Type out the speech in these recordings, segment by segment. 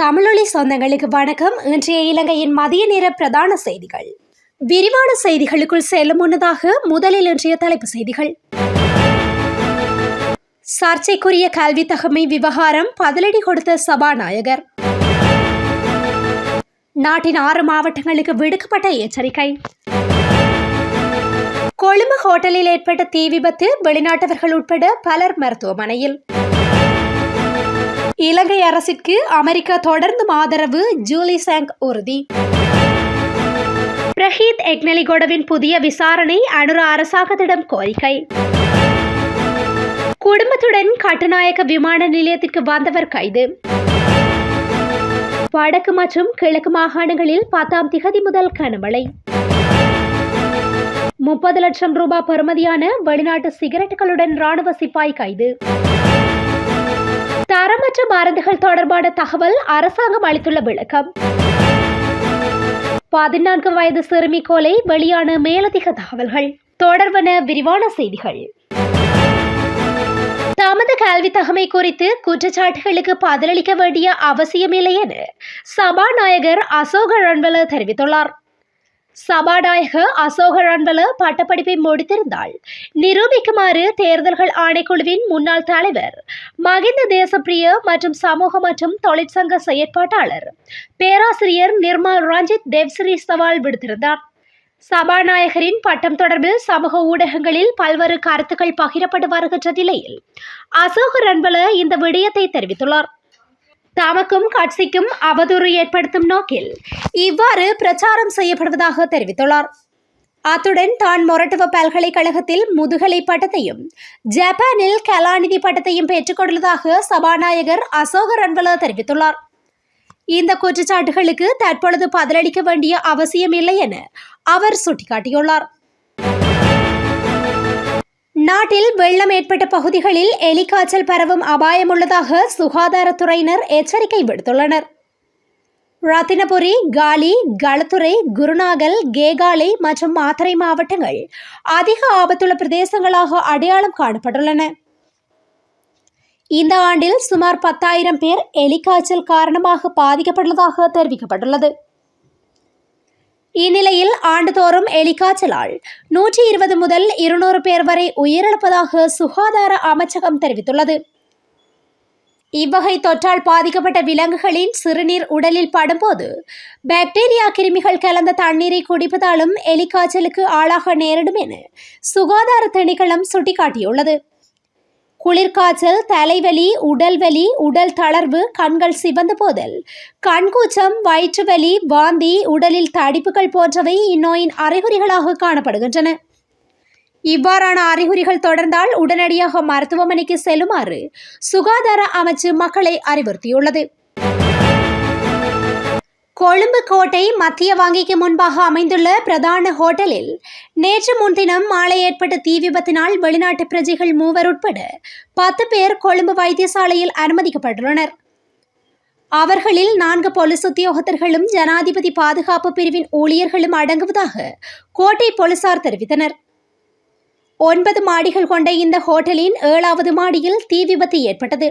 தமிழொலி சொந்தங்களுக்கு வணக்கம். இன்றைய இலங்கையின் மதிய நேர பிரதான செய்திகள். விரிவான செய்திகளுக்குள் செல்லும் முன்னதாக முதலில் இன்றைய தலைப்பு செய்திகள். சர்ச்சைக்குரிய கல்வி தகமை விவகாரம் பதிலடி கொடுத்த சபாநாயகர். நாட்டின் ஆறு மாவட்டங்களுக்கு விடுக்கப்பட்ட எச்சரிக்கை. கொழும்பு ஹோட்டலில் ஏற்பட்ட தீ விபத்து வெளிநாட்டவர்கள் உட்பட பலர் மருத்துவமனையில். இலங்கை அரசிற்கு அமெரிக்கா தொடர்ந்தும் ஆதரவு ஜூலி சாங் உறுதி. பிரஹீத் எக்னலிகோடவின் புதிய விசாரணை அனுர அரசாங்கத்திடம் கோரிக்கை. குடும்பத்துடன் கட்டுநாயக்க விமான நிலையத்திற்கு வந்தவர் கைது. வடக்கு மற்றும் கிழக்கு மாகாணங்களில் பத்தாம் திகதி முதல் கனமழை. முப்பது லட்சம் ரூபாய் பெறுமதியான வெளிநாட்டு சிகரெட்டுகளுடன் ராணுவ சிப்பாய் கைது. தரமற்ற மருந்துகள் தொடர்பான தகவல் அரசாங்கம் அளித்துள்ள விளக்கம். பதினான்கு வயது சிறுமி கொலை வெளியான மேலதிக தகவல்கள். தொடர்பன விரிவான செய்திகள். தமது கல்வி தகமை குறித்து குற்றச்சாட்டுகளுக்கு பதிலளிக்க வேண்டிய அவசியமில்லை என சபாநாயகர் அசோக ரன்வல தெரிவித்துள்ளார். சபாநாயக அசோக பட்டப்படிப்பை முடித்திருந்தால் நிரூபிக்குமாறு தேர்தல்கள் ஆணைக்குழுவின் முன்னாள் தலைவர் மகிந்த தேசப்பிரிய மற்றும் சமூக மற்றும் தொழிற்சங்க செயற்பாட்டாளர் பேராசிரியர் நிர்மல் ரஞ்சித் தேவ்ஸ்ரீ சவால் விடுத்திருந்தார். சபாநாயகரின் பட்டம் தொடர்பில் சமூக ஊடகங்களில் பல்வேறு கருத்துக்கள் பகிரப்பட்டு வருகின்ற நிலையில் அசோக ரன்பல இந்த விடயத்தை தெரிவித்துள்ளார். தமக்கும் கட்சிக்கும் அவதூறு ஏற்படுத்தும் நோக்கில் இவ்வாறு பிரச்சாரம் செய்யப்படுவதாக தெரிவித்துள்ளார். அத்துடன் தான் மொரட்டுவ பல்கலைக்கழகத்தில் முதுகலை பட்டத்தையும் ஜப்பானில் கலாநிதி பட்டத்தையும் பெற்றுக்கொண்டுள்ளதாக சபாநாயகர் அசோக ரன்வல தெரிவித்துள்ளார். இந்த குற்றச்சாட்டுகளுக்கு தற்பொழுது பதிலளிக்க வேண்டிய அவசியம் இல்லை என அவர் சுட்டிக்காட்டியுள்ளார். நாட்டில் வெள்ளம் ஏற்பட்ட பகுதிகளில் எலிக்காய்ச்சல் பரவும் அபாயம் உள்ளதாக சுகாதாரத்துறையினர் எச்சரிக்கை விடுத்துள்ளனர். ரத்தினபுரி காலி களத்துறை குருநாகல் கேகாலை மற்றும் மாத்தறை மாவட்டங்கள் அதிக ஆபத்துள்ள பிரதேசங்களாக அடையாளம் காணப்பட்டுள்ளன. இந்த ஆண்டில் சுமார் பத்தாயிரம் பேர் எலிக்காய்ச்சல் காரணமாக பாதிக்கப்பட்டுள்ளதாக தெரிவிக்கப்பட்டுள்ளது. இந்நிலையில் ஆண்டுதோறும் எலிக்காய்ச்சலால் நூற்றி இருபது முதல் இருநூறு பேர் வரை உயிரிழப்பதாக சுகாதார அமைச்சகம் தெரிவித்துள்ளது. இவ்வகை தொற்றால் பாதிக்கப்பட்ட விலங்குகளின் சிறுநீர் உடலில் படும்போது பாக்டீரியா கிருமிகள் கலந்த தண்ணீரை குடிப்பதாலும் எலிக்காய்ச்சலுக்கு ஆளாக நேரிடும் என சுகாதார திணைக்களம் சுட்டிக்காட்டியுள்ளது. குளிர்காய்ச்சல் தலைவலி உடல்வலி உடல் தளர்வு கண்கள் சிவந்து போதல். கண்கூச்சம் வயிற்றுவலி வாந்தி உடலில் தடிப்புகள் போன்றவை இந்நோயின் அறிகுறிகளாக காணப்படுகின்றன. இவ்வாறான அறிகுறிகள் தொடர்ந்தால் உடனடியாக மருத்துவமனைக்கு செல்லுமாறு சுகாதார அமைச்சு மக்களை அறிவுறுத்தியுள்ளது. கொழும்பு கோட்டை மத்திய வங்கிக்கு முன்பாக அமைந்துள்ள பிரதான ஹோட்டலில் நேற்று முன்தினம் மாலை ஏற்பட்ட தீ விபத்தினால் வெளிநாட்டு பிரஜைகள் மூவர் உட்பட பத்து பேர் கொழும்பு வைத்தியசாலையில் அனுமதிக்கப்பட்டுள்ளனர். அவர்களில் நான்கு போலீஸ் உத்தியோகத்தர்களும் ஜனாதிபதி பாதுகாப்பு பிரிவின் ஊழியர்களும் அடங்குவதாக கோட்டை போலீசார் தெரிவித்தனர். ஒன்பது மாடிகள் கொண்ட இந்த ஹோட்டலின் ஏழாவது மாடியில் தீ விபத்து ஏற்பட்டது.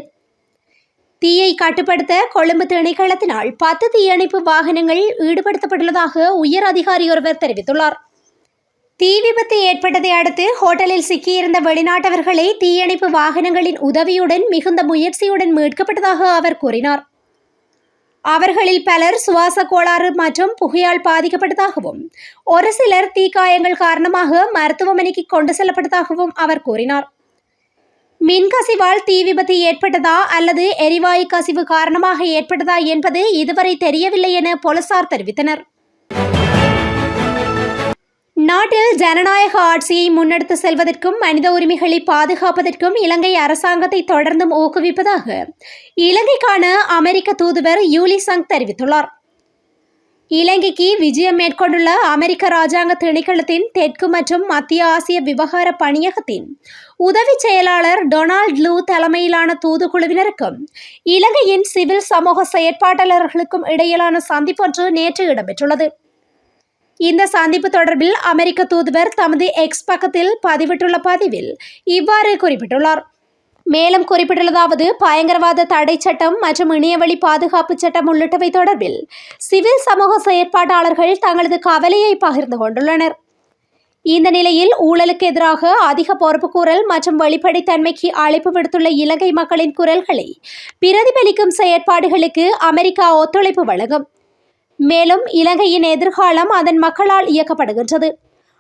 தீயை கட்டுப்படுத்த கொழும்பு திணைக்களத்தினால் பத்து தீயணைப்பு வாகனங்கள் ஈடுபடுத்தப்பட்டுள்ளதாக உயர் அதிகாரி ஒருவர் தெரிவித்துள்ளார். தீ விபத்து ஏற்பட்டதை அடுத்து ஹோட்டலில் சிக்கியிருந்த வெளிநாட்டவர்களை தீயணைப்பு வாகனங்களின் உதவியுடன் மிகுந்த முயற்சியுடன் மீட்கப்பட்டதாக அவர் கூறினார். அவர்களில் பலர் சுவாச கோளாறு மற்றும் புகையால் பாதிக்கப்பட்டதாகவும் ஒரு சிலர் தீக்காயங்கள் காரணமாக மருத்துவமனைக்கு கொண்டு செல்லப்பட்டதாகவும் அவர் கூறினார். மின்கசிவால் தீ விபத்து ஏற்பட்டதா அல்லது எரிவாயு கசிவு காரணமாக ஏற்பட்டதா என்பது இதுவரை தெரியவில்லை என போலீசார் தெரிவித்தனர். நாட்டில் ஜனநாயக ஆட்சியை முன்னெடுத்து செல்வதற்கும் மனித உரிமைகளை பாதுகாப்பதற்கும் இலங்கை அரசாங்கத்தை தொடர்ந்தும் ஊக்குவிப்பதாக இலங்கைக்கான அமெரிக்க தூதுவர் யூலி சங் தெரிவித்துள்ளார். இலங்கைக்கு விஜயம் மேற்கொண்டுள்ள அமெரிக்க ராஜாங்க திணைக்களத்தின் தெற்கு மற்றும் மத்திய ஆசிய விவகார பணியகத்தின் உதவி செயலாளர் டொனால்ட் லூ தலைமையிலான தூதுக்குழுவினருக்கும் இலங்கையின் சிவில் சமூக செயற்பாட்டாளர்களுக்கும் இடையிலான சந்திப்பொன்று நேற்று இடம்பெற்றுள்ளது. இந்த சந்திப்பு தொடர்பில் அமெரிக்க தூதுவர் தமது எக்ஸ் பக்கத்தில் பதிவிட்டுள்ள பதிவில் இவ்வாறு குறிப்பிட்டுள்ளார். மேலும் குறிப்பிட்டுள்ளதாவது பயங்கரவாத தடை சட்டம் மற்றும் இணையவழி பாதுகாப்பு சட்டம் உள்ளிட்டவை தொடர்பில் சிவில் சமூக செயற்பாட்டாளர்கள் தங்களது கவலையை பகிர்ந்து கொண்டுள்ளனர். இந்த நிலையில் ஊழலுக்கு எதிராக அதிக பொறுப்புக்கூறல் மற்றும் வெளிப்படைத்தன்மைக்கு அழைப்பு விடுத்துள்ள இலங்கை மக்களின் குரல்களை பிரதிபலிக்கும் செயற்பாடுகளுக்கு அமெரிக்கா ஒத்துழைப்பு வழங்கும். மேலும் இலங்கையின் எதிர்காலம் அதன் மக்களால் இயக்கப்படுகின்றது.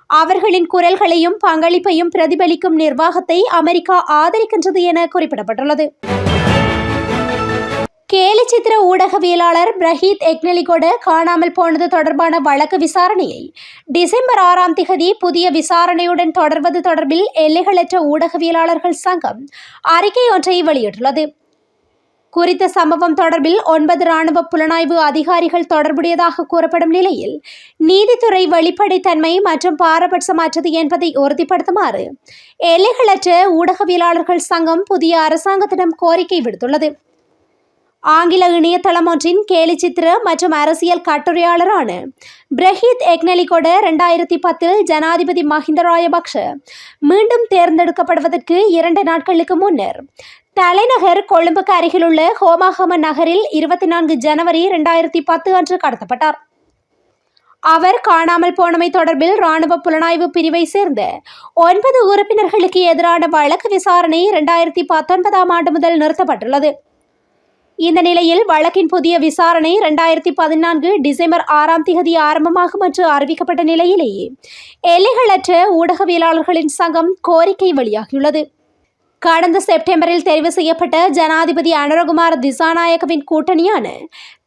அவர்களின் குரல்களையும் பங்களிப்பையும் பிரதிபலிக்கும் நிர்வாகத்தை அமெரிக்கா ஆதரிக்கின்றது என குறிப்பிடப்பட்டுள்ளது. கேலிச்சித்திர ஊடகவியலாளர் பிரஹீத் எக்னலிகோடு காணாமல் போனது தொடர்பான வழக்கு விசாரணையை டிசம்பர் ஆறாம் திகதி புதிய விசாரணையுடன் தொடர்வது தொடர்பில் எல்லைகளற்ற ஊடகவியலாளர்கள் சங்கம் அறிக்கை ஒன்றை வெளியிட்டுள்ளது. குறித்த சம்பவம் தொடர்பில் ஒன்பது ராணுவ புலனாய்வு அதிகாரிகள் தொடர்புடையதாக கூறப்படும் நிலையில் நீதித்துறை வெளிப்படைத்தன்மை மற்றும் பாரபட்சமற்றது என்பதை உறுதிப்படுத்துமாறு எல்லைகளற்ற ஊடகவியலாளர்கள் சங்கம் புதிய அரசாங்கத்திடம் கோரிக்கை விடுத்துள்ளது. ஆங்கில இணையதளம் ஒன்றின் கேலிச்சித்திர மற்றும் அரசியல் கட்டுரையாளரான பிரஹீத் எக்னலிகோட ரெண்டாயிரத்தி பத்தில் ஜனாதிபதி மஹிந்த ராயபக்ஷ மீண்டும் தேர்ந்தெடுக்கப்படுவதற்கு இரண்டு நாட்களுக்கு முன்னர் தலைநகர் கொழும்புக்கு அருகிலுள்ள ஹோமாகம நகரில் இருபத்தி நான்கு ஜனவரி ரெண்டாயிரத்தி பத்து அன்று கடத்தப்பட்டார். அவர் காணாமல் போனமை தொடர்பில் ராணுவ புலனாய்வு பிரிவை சேர்ந்த ஒன்பது உறுப்பினர்களுக்கு எதிரான வழக்கு விசாரணை இரண்டாயிரத்தி பத்தொன்பதாம் ஆண்டு முதல் நிறுத்தப்பட்டுள்ளது. இந்த நிலையில் வழக்கின் புதிய விசாரணை இரண்டாயிரத்தி பதினான்கு டிசம்பர் ஆறாம் தேதி ஆரம்பமாகும் என்று அறிவிக்கப்பட்ட நிலையிலேயே எல்லைகளற்ற ஊடகவியலாளர்களின் சங்கம் கோரிக்கை வெளியாகியுள்ளது. கடந்த செப்டம்பரில் தெரிவு செய்யப்பட்ட ஜனாதிபதி அனுரகுமார் திசாநாயகவின் கூட்டணியான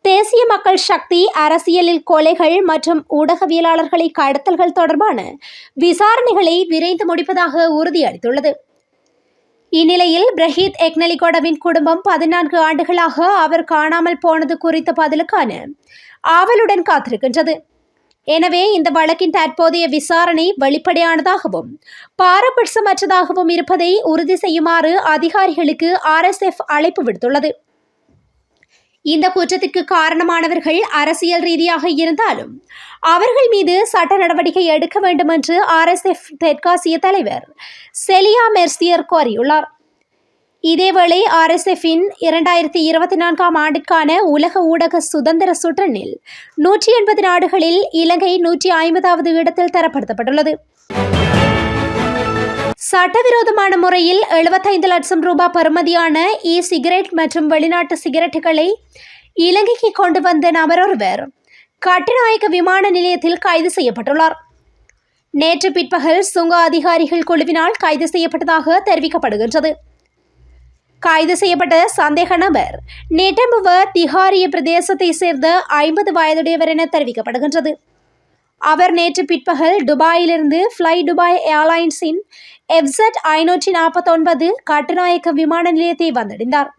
தேசிய மக்கள் சக்தி அரசியலில் கொலைகள் மற்றும் ஊடகவியலாளர்களை கடத்தல்கள் தொடர்பான விசாரணைகளை விரைந்து முடிப்பதாக உறுதியளித்துள்ளது. இந்நிலையில் பிரஹீத் எக்னலிகோடவின் குடும்பம் பதினான்கு ஆண்டுகளாக அவர் காணாமல் போனது குறித்த பதிலுக்கான ஆவலுடன் காத்திருக்கின்றது. எனவே இந்த வழக்கின் தற்போதைய விசாரணை வெளிப்படையானதாகவும் பாரபட்சமற்றதாகவும் இருப்பதை உறுதி செய்யுமாறு அதிகாரிகளுக்கு ஆர்எஸ்எஃப் அழைப்பு விடுத்துள்ளது. இந்த குற்றத்திற்கு காரணமானவர்கள் அரசியல் ரீதியாக இருந்தாலும் அவர்கள் மீது சட்ட நடவடிக்கை எடுக்க வேண்டும் என்று ஆர்எஸ்எஃப் தெற்காசிய தலைவர் செலியா மெர்சியர் கோரியுள்ளார். இதேவேளை ஆர்எஸ்எஃப்பின் இரண்டாயிரத்தி இருபத்தி நான்காம் ஆண்டிற்கான உலக ஊடக சுதந்திர சுற்றனில் நூற்றி எண்பது நாடுகளில் இலங்கை நூற்றி ஐம்பதாவது இடத்தில் தரப்படுத்தப்பட்டுள்ளது. சட்டவிரோதமான முறையில் எழுபத்தைந்து லட்சம் ரூபாய் பெறுமதியான இ சிகரெட் மற்றும் வெளிநாட்டு சிகரெட்டுகளை இலங்கைக்கு கொண்டு வந்த நபரொருவர் கட்டுநாயக்க விமான நிலையத்தில் கைது செய்யப்பட்டுள்ளார். நேற்று பிற்பகல் சுங்க அதிகாரிகள் குழுவினால் கைது செய்யப்பட்டதாக தெரிவிக்கப்படுகின்றது. கைது செய்யப்பட்ட சந்தேக நபர். நெட்டம்புவ திஹாரிய பிரதேசத்தை சேர்ந்த ஐம்பது வயதுடையவர் என தெரிவிக்கப்படுகின்றது. அவர் நேற்று பிற்பகல் துபாயிலிருந்து ஃப்ளை துபாய் ஏர்லைன்ஸின் எஃப்செட் ஐநூற்றி நாற்பத்தொன்பது கட்டுநாயக்க விமான நிலையத்தை வந்தடைந்தார்.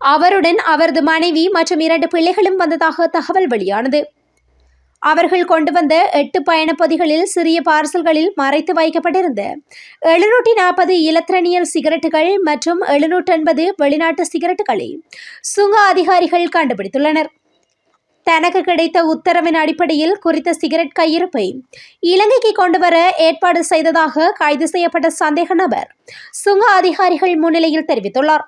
அவருடன் அவரது மனைவி மற்றும் இரண்டு பிள்ளைகளும் வந்ததாக தகவல் வெளியானது. அவர்கள் கொண்டு வந்த எட்டு பயணப்பொதிகளில் சிறிய பார்சல்களில் மறைத்து வைக்கப்பட்டிருந்த. எழுநூற்றி நாற்பது இலத்திரனியல் சிகரெட்டுகள் மற்றும் எழுநூற்றி எண்பது வெளிநாட்டு சிகரெட்டுகளை சுங்க அதிகாரிகள் கண்டுபிடித்துள்ளனர். தனக்கு கிடைத்த உத்தரவின் அடிப்படையில் குறித்த சிகரெட் கையிருப்பை இலங்கைக்கு கொண்டு வர ஏற்பாடு செய்ததாக கைது செய்யப்பட்ட சந்தேக நபர் சுங்க அதிகாரிகள் முன்னிலையில் தெரிவித்துள்ளார்.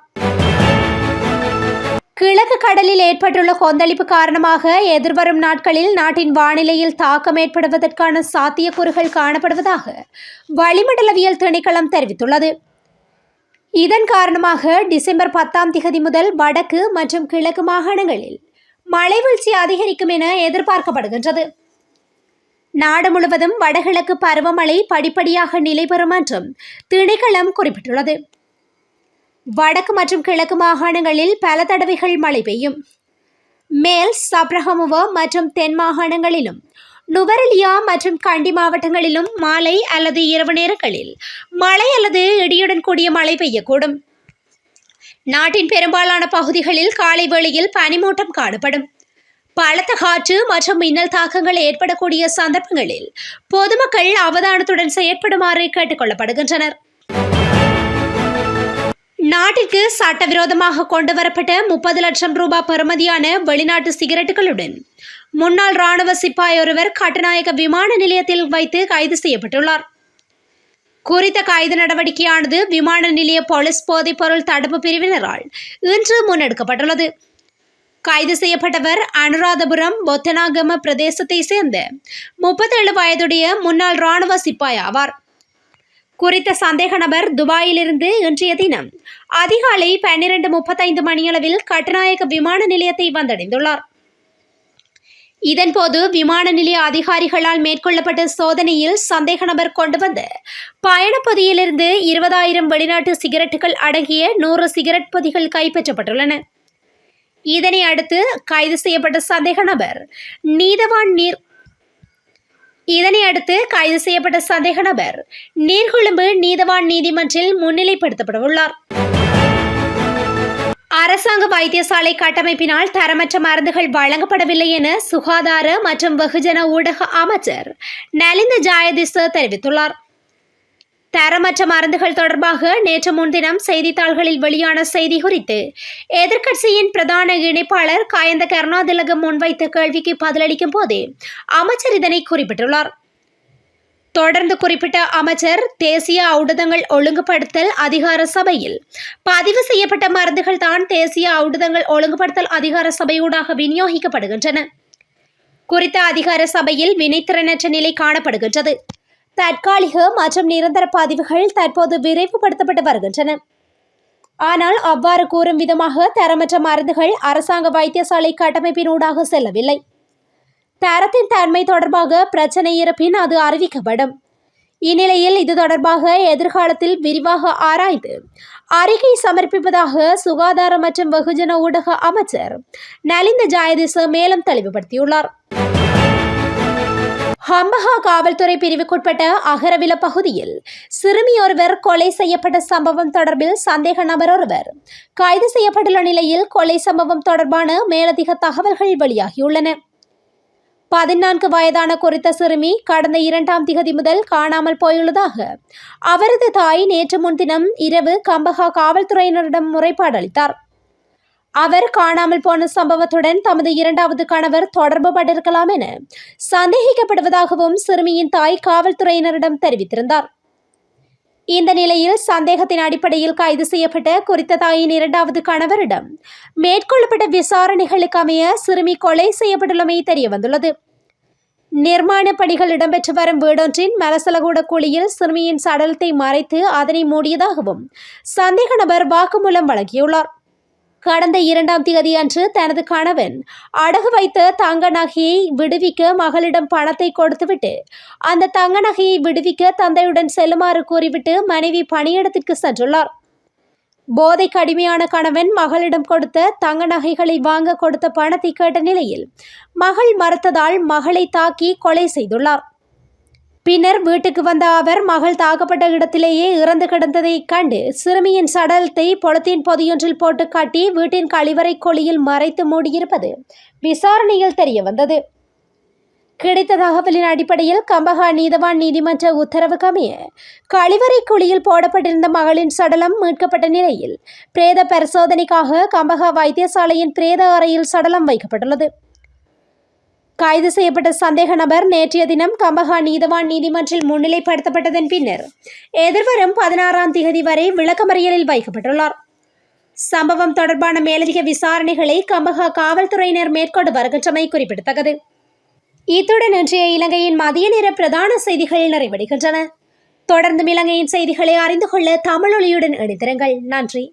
கிழக்கு கடலில் ஏற்பட்டுள்ள கொந்தளிப்பு காரணமாக எதிர்வரும் நாட்களில் நாட்டின் வானிலையில் தாக்கம் ஏற்படுவதற்கான சாத்தியக்கூறுகள் காணப்படுவதாக வளிமண்டலவியல் திணைக்களம் தெரிவித்துள்ளது. இதன் காரணமாக டிசம்பர் பத்தாம் திகதி முதல் வடக்கு மற்றும் கிழக்கு மாகாணங்களில் மழைவீழ்ச்சி அதிகரிக்கும் என எதிர்பார்க்கப்படுகின்றது. நாடு முழுவதும் வடகிழக்கு பருவமழை படிப்படியாக நிலைபெறும் என்றும் திணைக்களம் குறிப்பிட்டுள்ளது. வடக்கு மற்றும் கிழக்கு மாகாணங்களில் பல தடவைகள் மழை பெய்யும். மேல் சப்ரஹமுவ மற்றும் தென் மாகாணங்களிலும் நுவரெலியா மற்றும் கண்டி மாவட்டங்களிலும் மாலை அல்லது இரவு நேரங்களில் மழை அல்லது இடியுடன் கூடிய மழை பெய்யக்கூடும். நாட்டின் பெரும்பாலான பகுதிகளில் காலை வேளையில் பனிமூட்டம் காணப்படும். பலத்த காற்று மற்றும் மின்னல் தாக்கங்கள் ஏற்படக்கூடிய சந்தர்ப்பங்களில் பொதுமக்கள் அவதானத்துடன் செயற்படுமாறு கேட்டுக்கொள்ளப்படுகின்றனர் நாட்டிற்கு சட்டவிரோதமாக கொண்டு வரப்பட்ட முப்பது லட்சம் ரூபாய் பெறுமதியான வெளிநாட்டு சிகரெட்டுகளுடன் முன்னாள் ராணுவ சிப்பாய் ஒருவர் கட்டுநாயக்க விமான நிலையத்தில் வைத்து கைது செய்யப்பட்டுள்ளார். குறித்த கைது நடவடிக்கையானது விமான நிலைய போலீஸ் போதைப்பொருள் தடுப்பு பிரிவினரால் இன்று முன்னெடுக்கப்பட்டுள்ளது. கைது செய்யப்பட்டவர் அனுராதபுரம் பொத்தனாகம பிரதேசத்தை சேர்ந்த முப்பத்தேழு வயதுடைய முன்னாள் ராணுவ சிப்பாய் ஆவார். குறித்த சந்தேக நபர் துபாயிலிருந்து இன்றைய தினம் அதிகாலை பன்னிரண்டு முப்பத்தைந்து மணியளவில் கட்டுநாயக்க விமான நிலையத்தை வந்தடைந்துள்ளார். இதன்போது விமான நிலைய அதிகாரிகளால் மேற்கொள்ளப்பட்ட சோதனையில் சந்தேக நபர் கொண்டு வந்த பயணப்பதியிலிருந்து இருபதாயிரம் வெளிநாட்டு சிகரெட்டுகள் அடங்கிய நூறு சிகரெட் பொதிகள் கைப்பற்றப்பட்டுள்ளன. இதனை அடுத்து கைது செய்யப்பட்ட சந்தேக நபர் நீதவான் நீர் இதனை அடுத்து கைது செய்யப்பட்ட சந்தேக நபர் நீர்கொழும்பு நீதவான் நீதிமன்றில் முன்னிலைப்படுத்தப்பட உள்ளார் அரசாங்க வைத்தியசாலை கட்டமைப்பினால் தரமற்ற மருந்துகள் வழங்கப்படவில்லை என சுகாதார மற்றும் வெகுஜன ஊடக அமைச்சர் நலிந்த ஜாயதிச தெரிவித்துள்ளார். தரமற்ற மருந்துகள் தொடர்பாக நேற்று முன்தினம் செய்தித்தாள்களில் வெளியான செய்தி குறித்து எதிர்க்கட்சியின் பிரதான இணைப்பாளர் காயந்த கருணாதிலகம் முன்வைத்த கேள்விக்கு பதிலளிக்கும் போதே அமைச்சர் இதனை குறிப்பிட்டுள்ளார். தொடர்ந்து குறிப்பிட்ட அமைச்சர் தேசிய ஔடதங்கள் ஒழுங்குபடுத்தல் அதிகார சபையில் பதிவு செய்யப்பட்ட மருந்துகள் தான் தேசிய ஔடதங்கள் ஒழுங்குபடுத்தல் அதிகார சபையூடாக விநியோகிக்கப்படுகின்றன. குறித்த அதிகார சபையில் வினைத்திறனற்ற நிலை காணப்படுகின்றது. தற்காலிக மற்றும் நிரந்தர பதிவுகள் தற்போது விரைவுபடுத்தப்பட்டு வருகின்றன. ஆனால் அவ்வாறு கூறும் விதமாக தரமற்ற மருந்துகள் அரசாங்க வைத்தியசாலை கட்டமைப்பினூடாக செல்லவில்லை. தரத்தின் தன்மை தொடர்பாக பிரச்சனை இருப்பின் அது அறிவிக்கப்படும். இந்நிலையில் இது தொடர்பாக எதிர்காலத்தில் விரிவாக ஆராய்ந்து அறிக்கை சமர்ப்பிப்பதாக சுகாதார மற்றும் வெகுஜன ஊடக அமைச்சர் நலிந்த ஜாயதிச மேலும் தெளிவுபடுத்தியுள்ளார். ஹம்பஹா காவல்துறை பிரிவுக்குட்பட்ட அகரவில பகுதியில் சிறுமி ஒருவர் கொலை செய்யப்பட்ட சம்பவம் தொடர்பில் சந்தேக நபர் ஒருவர். கைது செய்யப்பட்டுள்ள நிலையில் கொலை சம்பவம் தொடர்பான மேலதிக தகவல்கள் வெளியாகியுள்ளன. பதினான்கு வயதான குறித்த சிறுமி கடந்த இரண்டாம் திகதி முதல் காணாமல் போயுள்ளதாக அவரது தாய் நேற்று முன்தினம் இரவு கம்பஹா காவல்துறையினரிடம் முறைப்பாடு அளித்தார். அவர் காணாமல் போன சம்பவத்துடன் தமது இரண்டாவது கணவர் தொடர்பு பட்டிருக்கலாம் என சந்தேகிக்கப்படுவதாகவும் சிறுமியின் தாய் காவல்துறையினரிடம் தெரிவித்திருந்தார். இந்த நிலையில் சந்தேகத்தின் அடிப்படையில் கைது செய்யப்பட்ட குறித்த தாயின் இரண்டாவது கணவரிடம் மேற்கொள்ளப்பட்ட விசாரணைகளுக்கு அமைய சிறுமி கொலை செய்யப்பட்டுள்ளமை தெரிய வந்துள்ளது நிர்மாண பணிகள் இடம்பெற்று வரும் வீடொன்றின் மலசலகூட குழியில் சிறுமியின் சடலத்தை மறைத்து அதனை மூடியதாகவும் சந்தேக நபர் வாக்குமூலம் வழங்கியுள்ளார். கடந்த இரண்டாம் தேதி அன்று தனது கணவன் அடகு வைத்த தங்க நகையை விடுவிக்க மகளிடம் பணத்தை கொடுத்துவிட்டு அந்த தங்க நகையை விடுவிக்க தந்தையுடன் செல்லுமாறு கூறிவிட்டு மனைவி பணியிடத்திற்கு சென்றுள்ளார். போதை கடுமையான கணவன் மகளிடம் கொடுத்த தங்க நகைகளை வாங்க கொடுத்த பணத்தை கேட்ட நிலையில் மகள் மறுத்ததால் மகளை தாக்கி கொலை செய்துள்ளார். பின்னர் வீட்டுக்கு வந்த அவர் மகள் தாக்கப்பட்ட இடத்திலேயே இறந்து கிடந்ததை கண்டு சிறுமியின் சடலத்தை பொலத்தீன் பொதியொன்றில் போட்டு காட்டி வீட்டின் கழிவறை கொளியில் மறைத்து மூடியிருப்பது விசாரணையில் தெரிய வந்தது. கிடைத்த தகவலின் அடிப்படையில் கம்பஹா நீதவான் நீதிமன்ற உத்தரவுக்கு அமைய கழிவறை குழியில் போடப்பட்டிருந்த மகளின் சடலம் மீட்கப்பட்ட நிலையில் பிரேத பரிசோதனைக்காக கம்பஹா வைத்தியசாலையின் பிரேத அறையில் சடலம் வைக்கப்பட்டுள்ளது. கைது செய்யப்பட்ட சந்தேக நபர் நேற்றைய தினம் கம்பஹா நீதவான் நீதிமன்றில் முன்னிலைப்படுத்தப்பட்டதன் பின்னர் எதிர்வரும் பதினாறாம் தேதி வரை விளக்கமறியலில் வைக்கப்பட்டுள்ளார். சம்பவம் தொடர்பான மேலதிக விசாரணைகளை கம்பஹா காவல்துறையினர் மேற்கொண்டு வருகின்றமை குறிப்பிடத்தக்கது. இத்துடன் இன்றைய இலங்கையின் மதிய நேர பிரதான செய்திகள் நிறைவடைகின்றன. தொடர்ந்து இலங்கையின் செய்திகளை அறிந்து கொள்ள தமிழொலியுடன் இணைந்திருங்கள். நன்றி.